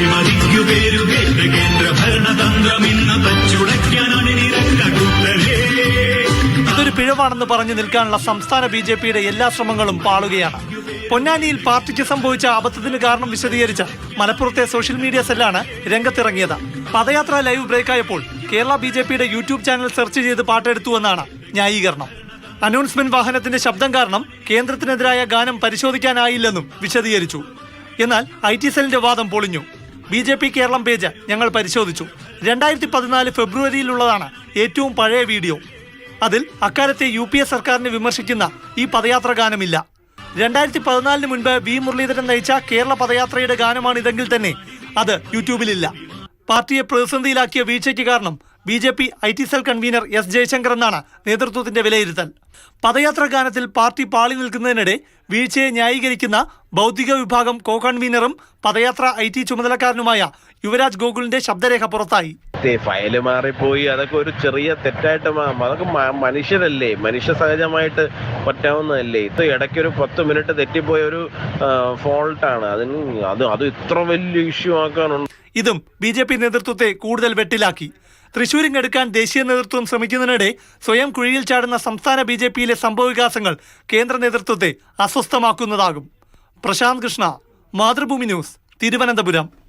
അഴിമതിക്കു പേരുകേട്ട് കേന്ദ്ര ഇതൊരു പിഴവാണെന്ന് പറഞ്ഞു നിൽക്കാനുള്ള സംസ്ഥാന ബി ജെ പിയുടെ എല്ലാ ശ്രമങ്ങളും പാളുകയാണ്. പൊന്നാനിയിൽ പാർട്ടിക്ക് സംഭവിച്ച അബദ്ധത്തിന് കാരണം വിശദീകരിച്ച മലപ്പുറത്തെ സോഷ്യൽ മീഡിയ സെല്ലാണ് രംഗത്തിറങ്ങിയത്. പദയാത്ര ലൈവ് ബ്രേക്കായപ്പോൾ കേരള ബി ജെ പിയുടെ യൂട്യൂബ് ചാനൽ സെർച്ച് ചെയ്ത് പാട്ടെടുത്തുവെന്നാണ് ന്യായീകരണം. അനൗൺസ്മെന്റ് വാഹനത്തിന്റെ ശബ്ദം കാരണം കേന്ദ്രത്തിനെതിരായ ഗാനം പരിശോധിക്കാനായില്ലെന്നും വിശദീകരിച്ചു. എന്നാൽ ഐ ടി സെല്ലിന്റെ വാദം പൊളിഞ്ഞു. B J P Keralam page ഞങ്ങൾ പരിശോധിച്ചു. രണ്ടായിരത്തി പതിനാല് ഫെബ്രുവരിയിലുള്ളതാണ് ഏറ്റവും പഴയ വീഡിയോ. അതിൽ അക്കാലത്തെ യു പി എ സർക്കാരിനെ വിമർശിക്കുന്ന ഈ പദയാത്ര ഗാനമില്ല. രണ്ടായിരത്തി പതിനാലിന് മുൻപ് വി മുരളീധരൻ നയിച്ച കേരള പദയാത്രയുടെ ഗാനമാണിതെങ്കിൽ തന്നെ അത് യൂട്യൂബിലില്ല. പാർട്ടിയെ പ്രതിസന്ധിയിലാക്കിയ വീഴ്ചയ്ക്ക് കാരണം B J P I T cell convener S Jayashankar എന്നാണ് നേതൃത്വത്തിന്റെ വിലയിരുത്തൽ. പദയാത്ര ഗാനത്തിൽ പാർട്ടി പാളി നിൽക്കുന്നതിനിടെ വീഴ്ചയെ ന്യായീകരിക്കുന്ന ബൗദ്ധിക വിഭാഗം കോ കൺവീനറും പദയാത്ര ഐ ടി ചുമതലക്കാരനുമായ യുവരാജ് ഗോകുലിന്റെ ശബ്ദരേഖ പുറത്തായി. ഫയൽ മാറിപ്പോയി. അതൊക്കെ ഒരു ചെറിയ തെറ്റായിട്ട് അതൊക്കെ മനുഷ്യരല്ലേ? മനുഷ്യ സഹജമായിട്ട് പറ്റാവുന്നതല്ലേ? ഇത് ഇടയ്ക്കൊരു പത്ത് മിനിറ്റ് തെറ്റിപ്പോയ ഒരു ഫോൾട്ടാണ്. അതിന് അത് അത് ഇത്ര വലിയ ഇഷ്യൂ ആക്കാനുണ്ട്. ഇതും ബി ജെ പി നേതൃത്വത്തെ കൂടുതൽ വെട്ടിലാക്കി. തൃശൂരും എടുക്കാൻ ദേശീയ നേതൃത്വം ശ്രമിക്കുന്നതിനിടെ സ്വയം കുഴിയിൽ ചാടുന്ന സംസ്ഥാന ബി ജെ പിയിലെ സംഭവവികാസങ്ങൾ കേന്ദ്ര നേതൃത്വത്തെ അസ്വസ്ഥമാക്കുന്നതാകും. പ്രശാന്ത് കൃഷ്ണ മാതൃഭൂമി ന്യൂസ് തിരുവനന്തപുരം.